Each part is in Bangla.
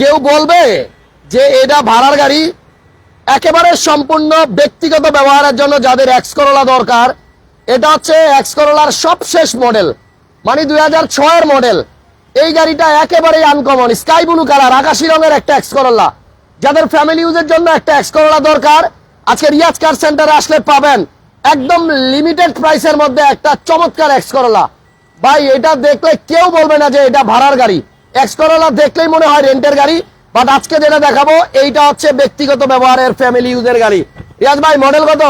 কেউ বলবে যে এটা ভাড়ার গাড়ি। একেবারে সম্পূর্ণ ব্যক্তিগত ব্যবহারের জন্য যাদের এক্স করোলা দরকার, এটা হচ্ছে এক্স করোলার সবশেষ মডেল মানে দুই হাজার ছয়ের মডেল এই গাড়িটা একেবারেই আনকমন স্কাই ব্লু কালার আকাশি রঙের একটা এক্স করোলা যাদের ফ্যামিলি ইউজের জন্য একটা এক্স করোলা দরকার, আজকে রিয়াজ কার সেন্টারে আসলে পাবেন একদম লিমিটেড প্রাইসের মধ্যে একটা চমৎকার এক্স করোলা ভাই, এটা দেখলে কেউ বলবে না যে এটা ভাড়ার গাড়ি। এক্স করোলা দেখলেই মনে হয় রেন্টের গাড়ি বাট আজকে যেটা দেখাবো এইটা হচ্ছে ব্যক্তিগত ব্যবহারের ফ্যামিলি ইউজের গাড়ি। রিয়াজ ভাই মডেল কত?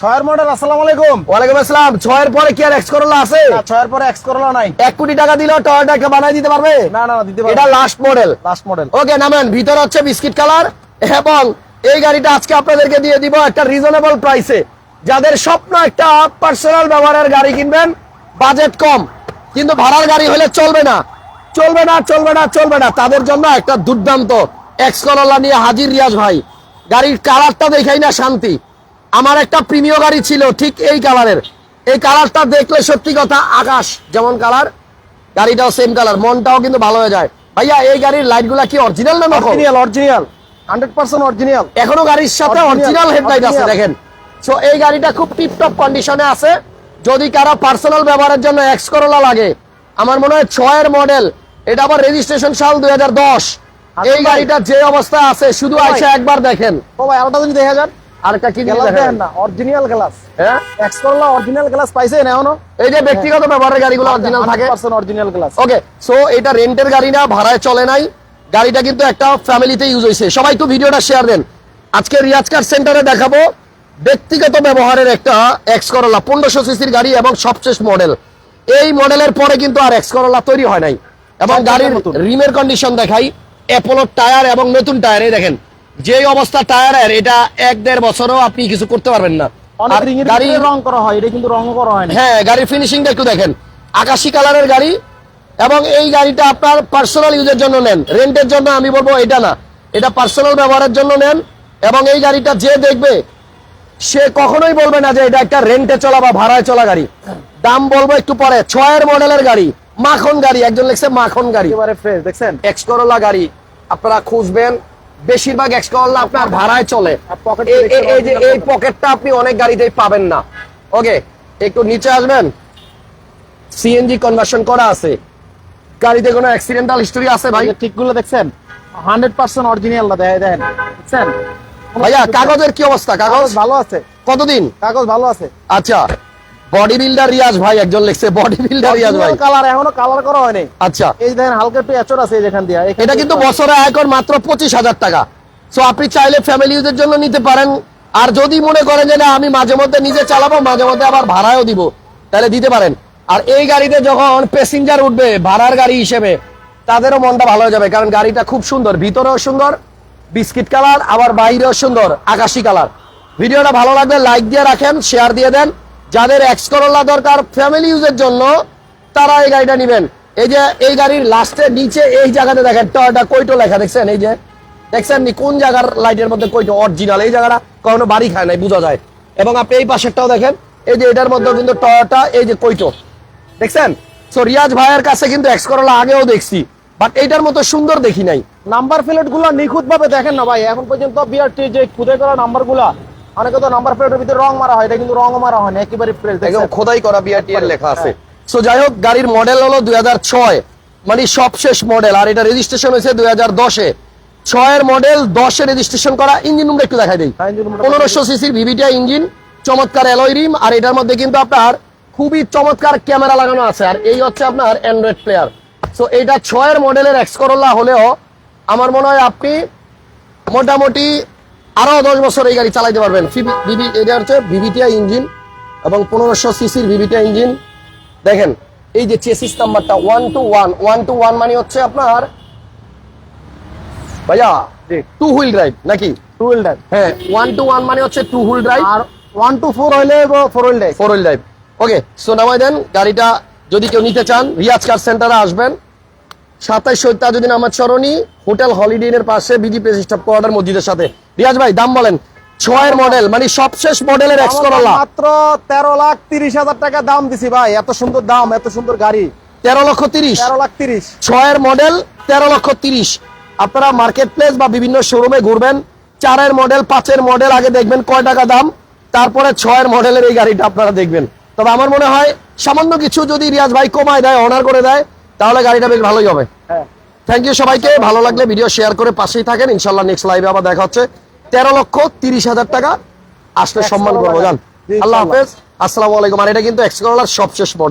ছয়ের মডেল আসসালামু আলাইকুম। ওয়ালাইকুম আসসালাম। ছয়ের পরে কি আর এক্স করোলা আছে? না, ছয়ের পরে এক্স করলা নাই। এক কোটি টাকা দিলেও টয়টা একটা বানাই দিতে পারবে? না না দিতে এটা last model last model okay নামেন ভিতর হচ্ছে বিস্কিট কালার এবং এই গাড়িটা আজকে আপনাদেরকে দিয়ে দিব একটা রিজনেবল প্রাইসে যাদের স্বপ্ন একটা পার্সোনাল ব্যবহারের গাড়ি কিনবেন বাজেট কম কিন্তু ভাড়ার গাড়ি হলে চলবে না। চলবে না চলবে না চলবে না। তাদের জন্য একটা দুর্দান্ত এক্স করোলা নিয়ে হাজির রিয়াজ ভাই। গাড়ির কালারটা দেখাই না শান্তি। আমার একটা প্রিমিয় গাড়ি ছিল ঠিক এই কালারের এই কালারটা দেখলে সত্যি কথা আকাশ যেমন কালার গাড়িটাও সেম কালার মনটাও কিন্তু ভালো হয়ে যায়। ভাইয়া এই গাড়ির লাইটগুলা কি অরিজিনাল না original original hundred percent original এখনও গাড়ির সাথে অরিজিনাল হেডলাইট আছে দেখেন। সো এই গাড়িটা খুব টিপটপ কন্ডিশনে আছে। যদি কারও পার্সোনাল ব্যবহারের জন্য এক্স করোলা লাগে আমার মনে হয় ছয়ের মডেল এটা আবার রেজিস্ট্রেশন সাল দুই হাজার দশ। এই ভাই। গাড়িটা যে অবস্থা আছে শুধু। আইসা একবার দেখেন। ও ভাই আরেকটা যদি দেখা যান। আরেকটা কি দেখেন? দেখেন না অরিজিনাল গ্লাস হ্যাঁ? এক্স অরিজিনাল গ্লাস পাইছেন এখনও? এই যে ব্যক্তিগত ব্যবহারের গাড়িগুলো অরিজিনাল থাকে। Percent original glass okay so এটা রেন্টের গাড়ি না ভাড়ায় চলে নাই। গাড়িটা কিন্তু একটা ফ্যামিলিতে ইউজ হয়েছে সবাই একটু ভিডিওটা শেয়ার দেন। আজকে রিয়াজ কার সেন্টারে দেখাবো ব্যক্তিগত ব্যবহারের একটা এক্স করলা পনেরোশো সিসির গাড়ি এবং সবশেষ মডেল এই মডেলের পরে কিন্তু আর এক্স করলা তৈরি হয় নাই। এবং গাড়ির। রিমের কন্ডিশন দেখাই অ্যাপোলো টায়ার এবং নতুন টায়ার দেখেন। যে অবস্থা টায়ারের এটা এক দেড় বছরও আপনি কিছু করতে পারবেন না। গাড়ি রং করা হয় এটা কিন্তু রং করা হয় হ্যাঁ গাড়ির ফিনিশিংটা একটু দেখেন। আকাশি কালারের গাড়ি এবং এই গাড়িটা আপনার পার্সোনাল ইউজের জন্য নেন। রেন্টের জন্য আমি বলব এটা না। এটা পার্সোনাল ব্যবহারের জন্য নেন এবং এই গাড়িটা যে দেখবে সে কখনোই বলবে না যে এটা একটা রেন্টে চলা বা ভাড়ায় চলা গাড়ি। দাম বলব একটু পরে ছয়ের মডেলের গাড়ি। মাখন গাড়ি একজন লিখছে মাখন গাড়ি। একেবারে ফ্রেশ দেখছেন? এক্স করোলা গাড়ি আপনারা খুঁজবেন। বেশিরভাগ এক্স করোলা আপনার ভাড়ায় চলে। এই- যে এই পকেটটা আপনি অনেক গাড়িতেই পাবেন না। ওকে একটু নিচে আসবেন। সিএনজি কনভার্সন করা আছে। গাড়িতে কোনো অ্যাক্সিডেন্টাল হিস্টোরি আছে ভাই? ঠিকগুলো দেখছেন? হান্ড্রেড পার্সেন্ট অরিজিনাল দেখেন দেখছেন? ভাইয়া কাগজের কি অবস্থা? কাগজ ভালো আছে। কতদিন? কাগজ ভালো আছে। আচ্ছা। বডি বিল্ডার রিয়াজ ভাই একজন লিখছে বডি বিল্ডার রিয়াজ ভাই কালার এখনও কালার করা হয়নি। আচ্ছা। এই দেখেন হালকা একটু এচর আছে যেখান দিয়ে। এটা কিন্তু বছরে আয়কর মাত্র পঁচিশ হাজার টাকা। সো আপনি চাইলে ফ্যামিলি ইউজের জন্য নিতে পারেন। আর যদি মনে করেন যে না আমি মাঝে মধ্যে নিজে চালাবো মাঝে মধ্যে আবার ভাড়াও দিব তাহলে দিতে পারেন। আর এই গাড়িতে যখন প্যাসেঞ্জার উঠবে ভাড়ার গাড়ি হিসেবে তাদেরও মনটা ভালো হয়ে যাবে। কারণ গাড়িটা খুব সুন্দর ভিতরেও সুন্দর বিস্কিট কালার আবার বাইরেও সুন্দর আকাশি কালার ভিডিওটা ভালো লাগলে লাইক দিয়ে রাখেন শেয়ার দিয়ে দেন। যাদের এক্স দরকার ফ্যামিলি ইউজের জন্য, তারা এই গাড়িটা নিবেন। এই যে, এই গাড়ির লাস্টে নিচে, এই জায়গাতে দেখেন টয়টা কইটো লেখা, দেখছেন? এই যে, দেখছেন নি? কোন জায়গার লাইটের মধ্যে কইটো অরিজিনাল এই জায়গাটা কখনো বাড়ি খায় নাই, বোঝা যায়। এবং আপনি এই পাশেরটাও দেখেন, এই যে এটার মধ্যে কিন্তু টয়টা এই যে কইটো দেখছেন? সো রিয়াজ ভাইয়ের কাছে কিন্তু এক্স করোলা আগেও দেখছি বাট এইটার মতো সুন্দর দেখি নাই। নাম্বার প্লেটগুলো নিখুঁত ভাবে দেখেন না ভাই, এখন পর্যন্ত বিআরটি যে খুদে করা নাম্বারগুলা অনেকে তো নাম্বার প্লেটের ভিতরে রং মারা হয় এটা কিন্তু রং মারা হয় না একেবারে ফ্রেশ একদম খোদাই করা বিআরটি এর লেখা আছে। সো যাই হোক গাড়ির মডেল হলো দুই মানে সবশেষ মডেল আর এটা রেজিস্ট্রেশন হয়েছে দুই হাজার দশে। ছয়ের মডেল দশে রেজিস্ট্রেশন করা ইঞ্জিন রুমটা একটু দেখাই দিই। পনেরোশো সিসির ভিভিটিয়া ইঞ্জিন চমৎকার অ্যালয় রিম আর এটার মধ্যে কিন্তু আপনার খুবই চমৎকার ক্যামেরা লাগানো আছে আর এই হচ্ছে আপনার অ্যান্ড্রয়েড প্লেয়ার সো এইটা ছয়ের মডেলের এক্স করোলা হলেও আমার মনে হয় আপনি মোটামুটি আরও দশ বছর এই গাড়ি চালাইতে পারবেন। এটা হচ্ছে ভিভিটিয়া ইঞ্জিন এবং পনেরোশো সিসির ভিভিটিয়া ইঞ্জিন। দেখেন এই যে চেসিস নাম্বারটা one two one one two one মানে হচ্ছে আপনার ভাইয়া টু হুইল ড্রাইভ নাকি? Two wheel drive. হ্যাঁ ওয়ান টু ওয়ান মানে হচ্ছে টু হুইল ড্রাইভ। আর ওয়ান টু ফোর হইলে four wheel drive. Four wheel drive. Okay so নামাই দেন গাড়িটা যদি কেউ নিতে চান রিয়াজ কার সেন্টারে আসবেন। সাতাইশ সৈতাজুদ্দিন আমার চরণী হোটেল হলিডে এর পাশে বিজি স্টাফ কোয়ার্টার মসজিদের সাথে। রিয়াজ ভাই দাম বলেন ছয়ের মডেল মানে সবশেষ মডেলের এক্স করোলা মাত্র তেরো লাখ তিরিশ হাজার টাকা দাম দিছি ভাই এত সুন্দর দাম এত সুন্দর গাড়ি। তেরো লক্ষ তিরিশ। তেরো লাখ তিরিশ। ছয়ের মডেল তেরো লক্ষ তিরিশ। আপনারা মার্কেট প্লেস বা বিভিন্ন শোরুমে ঘুরবেন চারের মডেল পাঁচের মডেল আগে দেখবেন কয় টাকা দাম তারপরে ছয়ের মডেলের এই গাড়িটা আপনারা দেখবেন। তবে আমার মনে হয় সামান্য কিছু যদি রিয়াজ ভাই কমায় দেয় অনার করে দেয় তাহলে গাড়িটা বেশ ভালোই হবে। থ্যাংক ইউ সবাইকে। ভালো লাগলে ভিডিও শেয়ার করে পাশেই থাকেন। ইনশাল্লাহ নেক্সট লাইভে আবার দেখা হচ্ছে। তেরো লক্ষ তিরিশ হাজার টাকা। আসলে সম্মান করব জান। আল্লাহ হাফেজ। আসসালামু আলাইকুম। আর এটা কিন্তু এক্সকলার সবশেষ মডেল